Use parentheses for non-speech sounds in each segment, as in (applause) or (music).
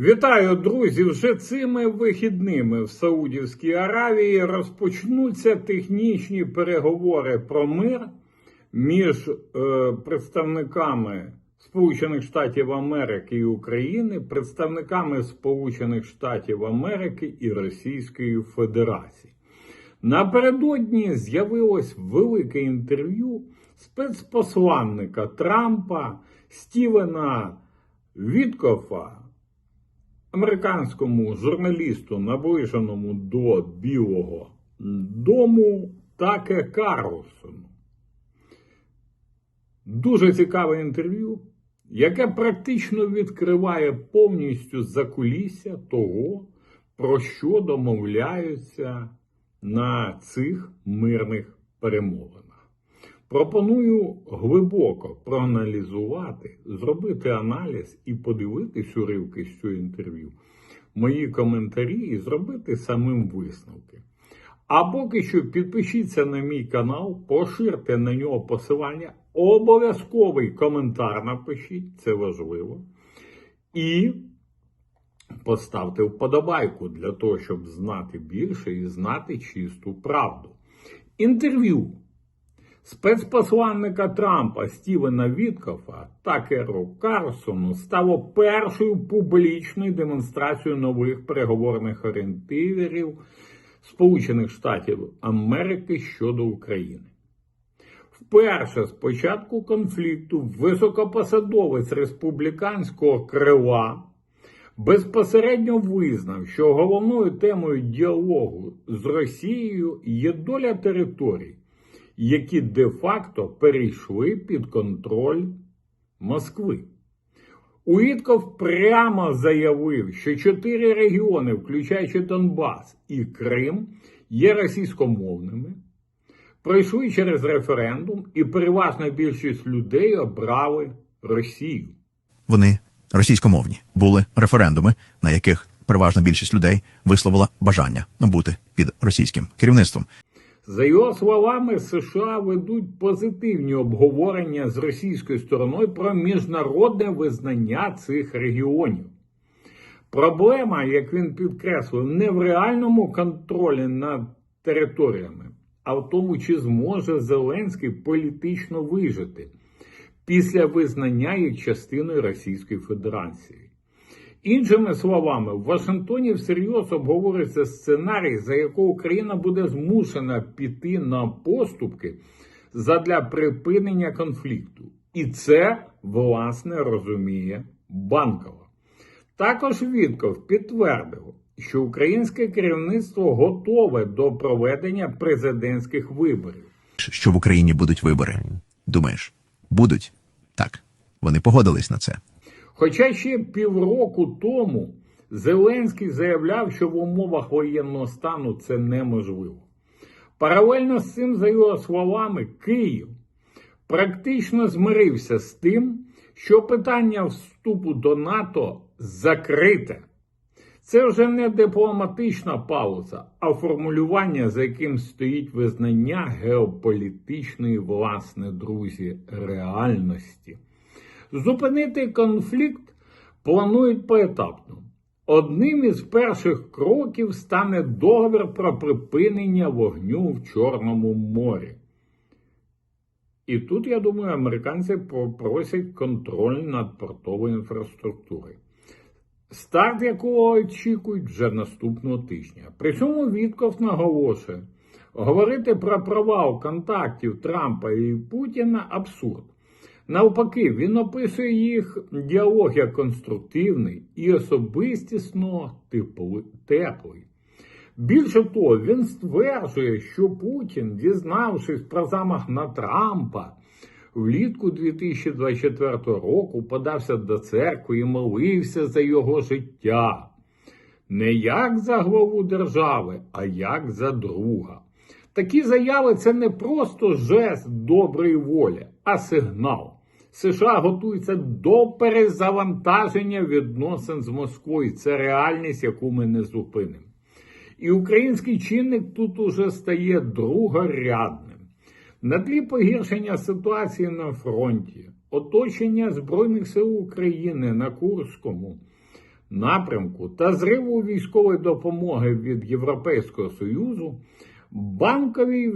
Вітаю, друзі! Вже цими вихідними в Саудівській Аравії розпочнуться технічні переговори про мир між е, представниками Сполучених Штатів Америки і України, представниками Сполучених Штатів Америки і Російської Федерації. Напередодні з'явилось велике інтерв'ю спецпосланника Трампа Стівена Віткофа американському журналісту, наближеному до Білого Дому, Таке Карлсону. Дуже цікаве інтерв'ю, яке практично відкриває повністю закулісся того, про що домовляються на цих мирних перемовинах. Пропоную глибоко проаналізувати, зробити аналіз і подивитись уривки з цього інтерв'ю, мої коментарі і зробити самим висновки. А поки що підпишіться на мій канал, поширте на нього посилання, обов'язковий коментар напишіть, це важливо. І поставте вподобайку для того, щоб знати більше і знати чисту правду. Інтерв'ю спецпосланника Трампа Стівена Віткофа Такеру Карсону стало першою публічною демонстрацією нових переговорних орієнтирів Сполучених Штатів Америки щодо України. Вперше з початку конфлікту високопосадовець республіканського крила безпосередньо визнав, що головною темою діалогу з Росією є доля територій, які де-факто перейшли під контроль Москви. Уітков прямо заявив, що чотири регіони, включаючи Донбас і Крим, є російськомовними, пройшли через референдум, і переважна більшість людей обрали Росію. Вони російськомовні. Були референдуми, на яких переважна більшість людей висловила бажання бути під російським керівництвом. За його словами, США ведуть позитивні обговорення з російською стороною про міжнародне визнання цих регіонів. Проблема, як він підкреслив, не в реальному контролі над територіями, а в тому, чи зможе Зеленський політично вижити після визнання їх частиною Російської Федерації. Іншими словами, в Вашингтоні всерйоз обговорюється сценарій, за якого Україна буде змушена піти на поступки задля припинення конфлікту. І це, власне, розуміє Банкова. Також Вітков підтвердив, що українське керівництво готове до проведення президентських виборів. Що в Україні будуть вибори. Думаєш, будуть? Так. Вони погодились на це. Хоча ще півроку тому Зеленський заявляв, що в умовах воєнного стану це неможливо. Паралельно з цим, за його словами, Київ практично змирився з тим, що питання вступу до НАТО закрите. Це вже не дипломатична пауза, а формулювання, за яким стоїть визнання геополітичної, власне, друзі, реальності. Зупинити конфлікт планують поетапно. Одним із перших кроків стане договір про припинення вогню в Чорному морі. І тут, я думаю, американці попросять контроль над портовою інфраструктурою, старт якого очікують вже наступного тижня. При цьому Вітков наголошує, говорити про провал контактів Трампа і Путіна абсурд. Навпаки, він описує їх діалог як конструктивний і особистісно теплий. Більше того, він стверджує, що Путін, дізнавшись про замах на Трампа, влітку 2024 року подався до церкви і молився за його життя. Не як за главу держави, а як за друга. Такі заяви це не просто жест доброї волі, а сигнал. США готуються до перезавантаження відносин з Москвою. Це реальність, яку ми не зупинимо. І український чинник тут уже стає другорядним. На тлі погіршення ситуації на фронті, оточення Збройних сил України на Курському напрямку та зриву військової допомоги від Європейського Союзу, банкові,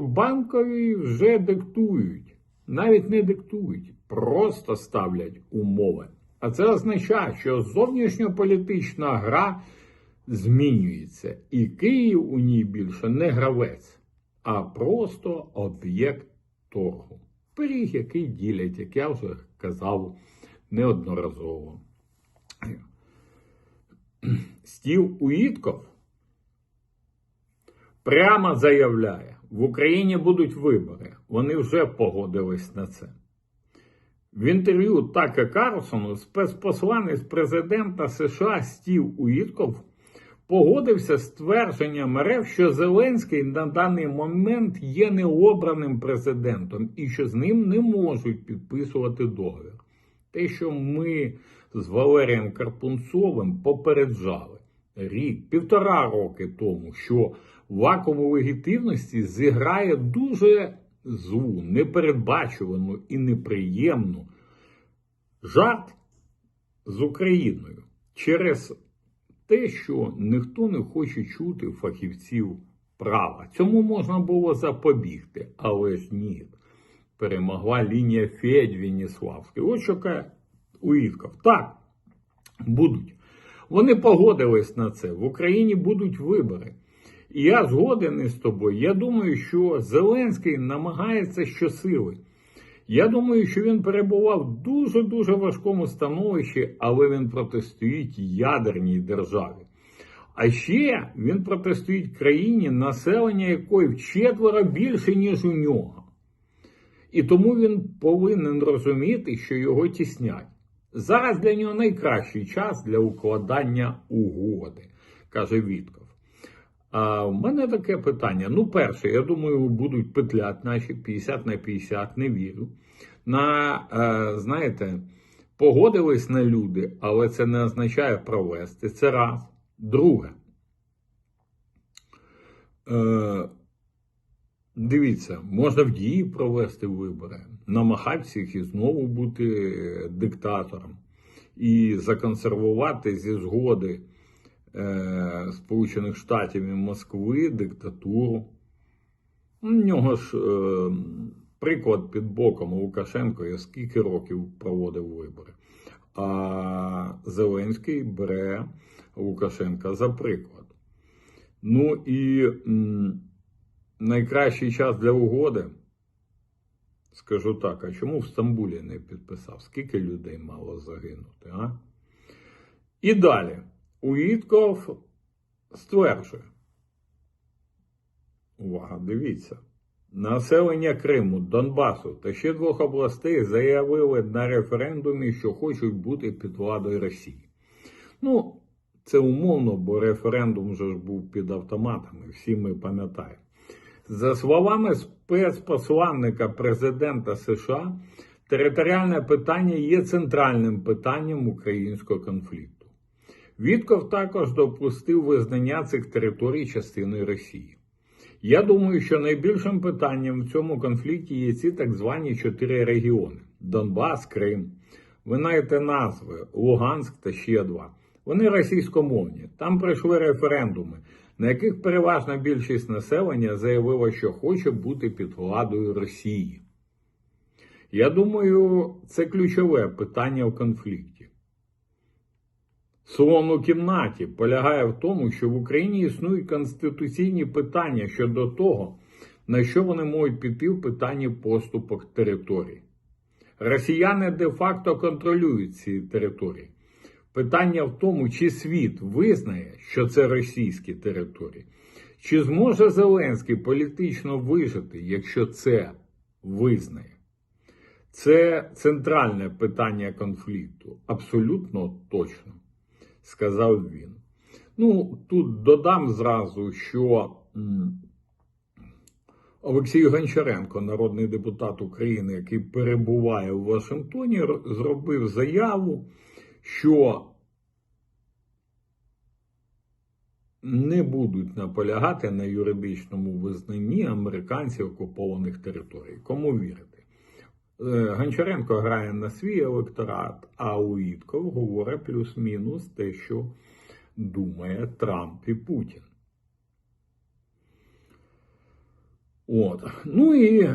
банкові вже диктують, навіть не диктують, просто ставлять умови. А це означає, що зовнішньополітична гра змінюється, і Київ у ній більше не гравець, а просто об'єкт торгу. Пиріг, який ділять, як я вже казав неодноразово. Стів Уїтков прямо заявляє, в Україні будуть вибори. Вони вже погодились на це. В інтерв'ю Така Карлсону спецпосланець президента США Стів Уітков погодився з твердженням РФ, що Зеленський на даний момент є необраним президентом і що з ним не можуть підписувати договір. Те, що ми з Валерієм Карпунцовим попереджали рік, півтора роки тому, що вакуум легітимності зіграє дуже злу, непередбачувану і неприємну жарт з Україною через те, що ніхто не хоче чути фахівців права. Цьому можна було запобігти, але ж ні. Перемогла лінія Федь Веніславський. Ось що каже Уїтков. Так, будуть. Вони погодились на це. В Україні будуть вибори. Я згоден із тобою. Я думаю, що Зеленський намагається щосили. Я думаю, що він перебував в дуже-дуже важкому становищі, але він протистоїть ядерній державі. А ще він протистоїть країні, населення якої вчетверо більше, ніж у нього. І тому він повинен розуміти, що його тіснять. Зараз для нього найкращий час для укладання угоди, каже Вітков. А в мене таке питання. Ну, перше, я думаю, будуть петлять наші 50 на 50, не вірю. На, е, знаєте, погодились на люди, але це не означає провести. Це раз. Друге. Е, дивіться, можна в дії провести вибори, намагатися їх і знову бути диктатором і законсервувати зі згоди е, Сполучених Штатів і Москви диктатуру. У нього ж е, приклад під боком Лукашенко, я скільки років проводив вибори. А Зеленський бере Лукашенка за приклад. Ну і найкращий час для угоди, скажу так, а чому в Стамбулі не підписав? Скільки людей мало загинути? а? І далі. Уїтков стверджує. Увага, дивіться. Населення Криму, Донбасу та ще двох областей заявили на референдумі, що хочуть бути під владою Росії. Ну, це умовно, бо референдум вже ж був під автоматами, всі ми пам'ятаємо. За словами спецпосланника президента США, територіальне питання є центральним питанням українського конфлікту. Вітков також допустив визнання цих територій частиною Росії. Я думаю, що найбільшим питанням в цьому конфлікті є ці так звані чотири регіони: Донбас, Крим. Ви знаєте назви Луганськ та ще два. Вони російськомовні. Там пройшли референдуми, на яких переважна більшість населення заявила, що хоче бути під владою Росії. Я думаю, це ключове питання в конфлікті. Слон у кімнаті полягає в тому, що в Україні існують конституційні питання щодо того, на що вони можуть піти в питанні поступок територій. Росіяни де-факто контролюють ці території. Питання в тому, чи світ визнає, що це російські території, чи зможе Зеленський політично вижити, якщо це визнає. Це центральне питання конфлікту. Абсолютно точно, сказав він. Ну, тут додам зразу, що Олексій Гончаренко, народний депутат України, який перебуває у Вашингтоні, зробив заяву, що не будуть наполягати на юридичному визнанні американців окупованих територій. Кому вірити? Е, Гончаренко грає на свій електорат, а Уїтков говорить плюс-мінус те, що думає Трамп і Путін. От. Ну і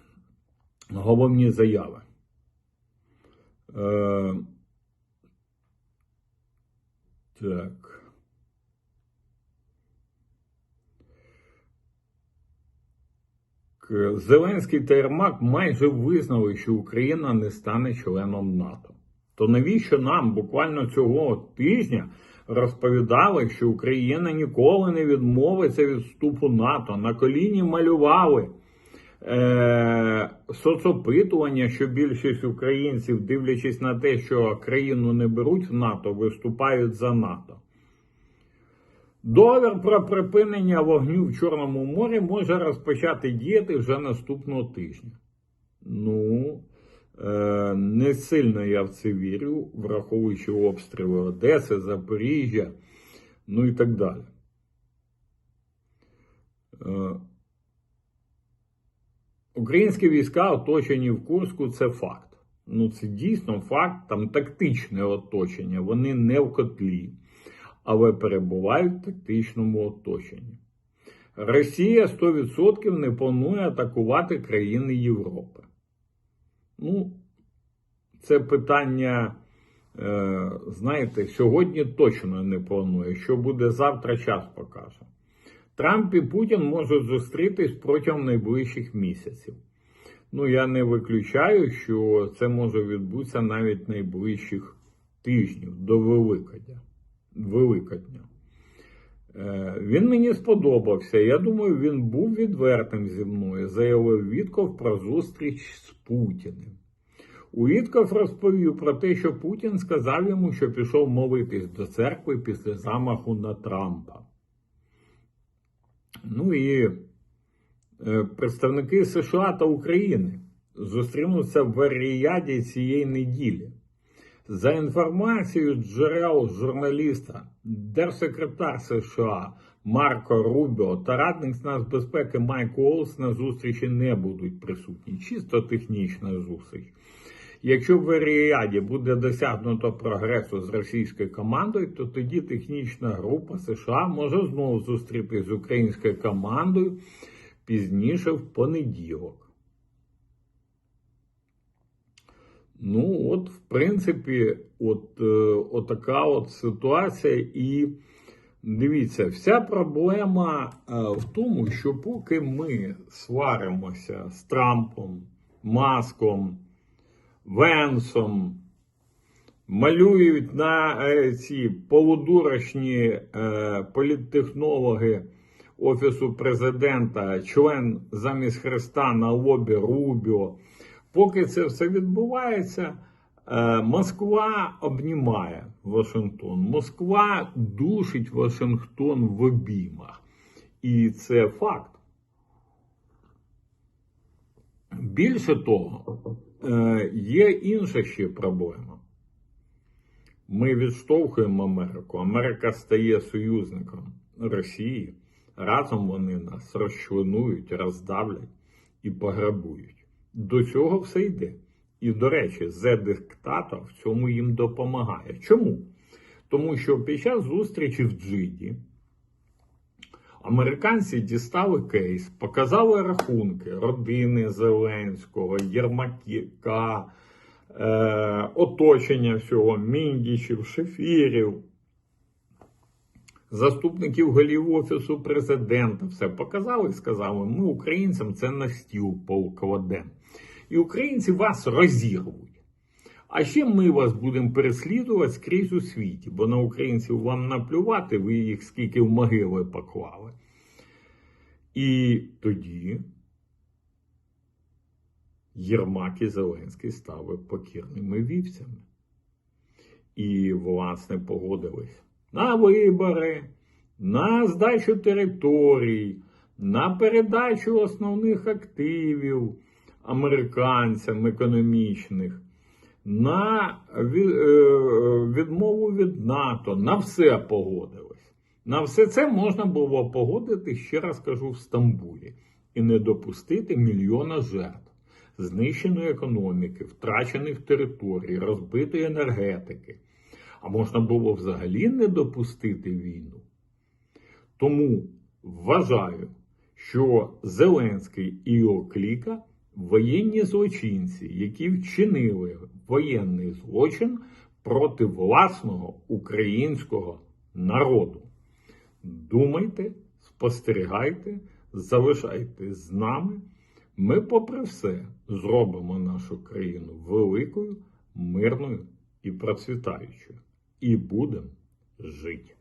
(clears throat) головні заяви. Е, так. Зеленський та Єрмак майже визнали, що Україна не стане членом НАТО. То навіщо нам буквально цього тижня розповідали, що Україна ніколи не відмовиться від вступу НАТО? На коліні малювали е- соцопитування, що більшість українців, дивлячись на те, що країну не беруть в НАТО, виступають за НАТО. Договір про припинення вогню в Чорному морі може розпочати діяти вже наступного тижня. Ну, е, не сильно я в це вірю, враховуючи обстріли Одеси, Запоріжжя, ну і так далі. Е, Українські війська оточені в Курську це факт. Ну, це дійсно факт, там тактичне оточення. Вони не в котлі, але перебувають в тактичному оточенні. Росія 100% не планує атакувати країни Європи. Ну, це питання, е, знаєте, сьогодні точно не планує. Що буде завтра, час покаже. Трамп і Путін можуть зустрітись протягом найближчих місяців. Ну, я не виключаю, що це може відбутися навіть найближчих тижнів до Великодня. Великодня. Е, Він мені сподобався. Я думаю, він був відвертим зі мною. Заявив Вітков про зустріч з Путіним. Уітков розповів про те, що Путін сказав йому, що пішов молитись до церкви після замаху на Трампа. Ну і е, представники США та України зустрінуться в Ріяді цієї неділі. За інформацією джерел журналіста, держсекретар США Марко Рубіо та радник з нацбезпеки Майк Уолс на зустрічі не будуть присутні. Чисто технічна зустріч. Якщо в Ріаді буде досягнуто прогресу з російською командою, то тоді технічна група США може знову зустрітися з українською командою пізніше в понеділок. Ну, от, в принципі, от, е, отака от ситуація. І дивіться, вся проблема е, в тому, що поки ми сваримося з Трампом, Маском, Венсом, малюють на е, ці полудурочні політтехнологи Офісу президента, член замість Христа на лобі Рубіо. Поки це все відбувається, е, Москва обнімає Вашингтон. Москва душить Вашингтон в обіймах. І це факт. Більше того, е, є інша ще проблема. Ми відштовхуємо Америку. Америка стає союзником Росії. Разом вони нас розчленують, роздавлять і пограбують. До цього все йде. І, до речі, Зе-диктатор в цьому їм допомагає. Чому? Тому що під час зустрічі в Джиді американці дістали кейс, показали рахунки родини Зеленського, Єрмака, е, оточення всього, міндічів, шефірів, заступників голів офісу президента. Все показали і сказали, ми українцям це на стіл покладемо. І українці вас розірвуть. А ще ми вас будемо переслідувати скрізь у світі, бо на українців вам наплювати, ви їх скільки в могили поклали. І тоді Єрмак і Зеленський стали покірними вівцями. І, власне, погодились на вибори, на здачу територій, на передачу основних активів американцям економічних, на е, відмову від НАТО, на все погодились. На все це можна було погодити, ще раз кажу, в Стамбулі і не допустити мільйона жертв. знищеної економіки, втрачених територій, розбитої енергетики. А можна було взагалі не допустити війну. Тому вважаю, що Зеленський і його кліка воєнні злочинці, які вчинили воєнний злочин проти власного українського народу. Думайте, спостерігайте, залишайтесь з нами. Ми, попри все, зробимо нашу країну великою, мирною і процвітаючою. І будемо жити.